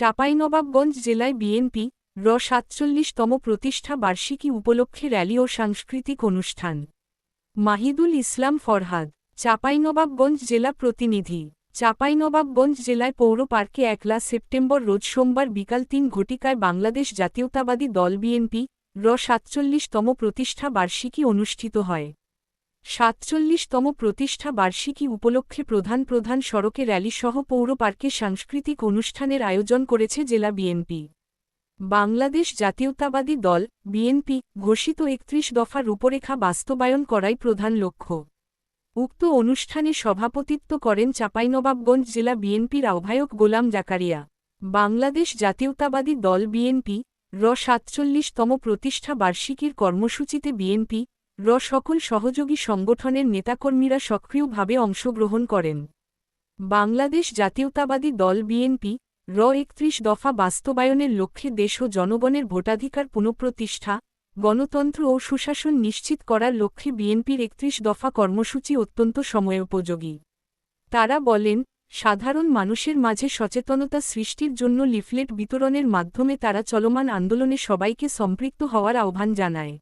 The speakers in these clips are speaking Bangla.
চাঁপাইনবাবগঞ্জ জেলায় বিএনপি, র সাতচল্লিশতম প্রতিষ্ঠা বার্ষিকী উপলক্ষে র্যালি ও সাংস্কৃতিক অনুষ্ঠান। মাহিদুল ইসলাম ফরহাদ, চাঁপাইনবাবগঞ্জ জেলা প্রতিনিধি। চাঁপাইনবাবগঞ্জ জেলায় পৌর পার্কে একলা সেপ্টেম্বর রোজ সোমবার বিকাল তিন ঘটিকায় বাংলাদেশ জাতীয়তাবাদী দল বিএনপি, র সাতচল্লিশতম প্রতিষ্ঠা বার্ষিকী অনুষ্ঠিত হয়। সাতচল্লিশতম প্রতিষ্ঠা বার্ষিকী উপলক্ষে প্রধান প্রধান সড়কে র্যালিসহ পৌর পার্কে সাংস্কৃতিক অনুষ্ঠানের আয়োজন করেছে জেলা বিএনপি। বাংলাদেশ জাতীয়তাবাদী দল, বিএনপি, ঘোষিত একত্রিশ দফা রূপরেখা বাস্তবায়ন করাই প্রধান লক্ষ্য। উক্ত অনুষ্ঠানে সভাপতিত্ব করেন চাঁপাইনবাবগঞ্জ জেলা বিএনপির আহ্বায়ক গোলাম জাকারিয়া। বাংলাদেশ জাতীয়তাবাদী দল বিএনপি, র সাতচল্লিশতম প্রতিষ্ঠা বার্ষিকীর কর্মসূচিতে বিএনপি র সকল সহযোগী সংগঠনের নেতাকর্মীরা সক্রিয়ভাবে অংশগ্রহণ করেন। বাংলাদেশ জাতীয়তাবাদী দল বিএনপি, র একত্রিশ দফা বাস্তবায়নের লক্ষ্যে দেশ ও জনগণের ভোটাধিকার পুনঃপ্রতিষ্ঠা, গণতন্ত্র ও সুশাসন নিশ্চিত করার লক্ষ্যে বিএনপির একত্রিশ দফা কর্মসূচি অত্যন্ত সময়োপযোগী। তারা বলেন, সাধারণ মানুষের মাঝে সচেতনতা সৃষ্টির জন্য লিফলেট বিতরণের মাধ্যমে তারা চলমান আন্দোলনে সবাইকে সম্পৃক্ত হওয়ার আহ্বান জানায়।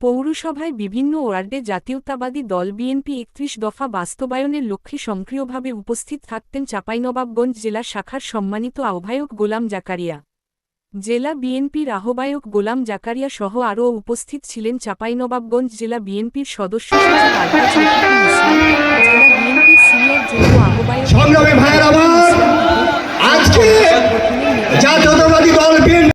পৌরসভায় বিভিন্ন ওয়ার্ডে জাতীয়তাবাদী দল বিএনপি একত্রিশ দফা বাস্তবায়নের লক্ষ্যে সক্রিয়ভাবে উপস্থিত থাকতেন চাঁপাইনবাবগঞ্জ জেলা শাখার সম্মানিত আহ্বায়ক গোলাম জাকারিয়া। জেলা বিএনপির আহ্বায়ক গোলাম জাকারিয়া সহ আরও উপস্থিত ছিলেন চাঁপাইনবাবগঞ্জ জেলা বিএনপির সদস্য জেলা বিএনপির সিনিয়র যুব আহ্বায়ক আজকে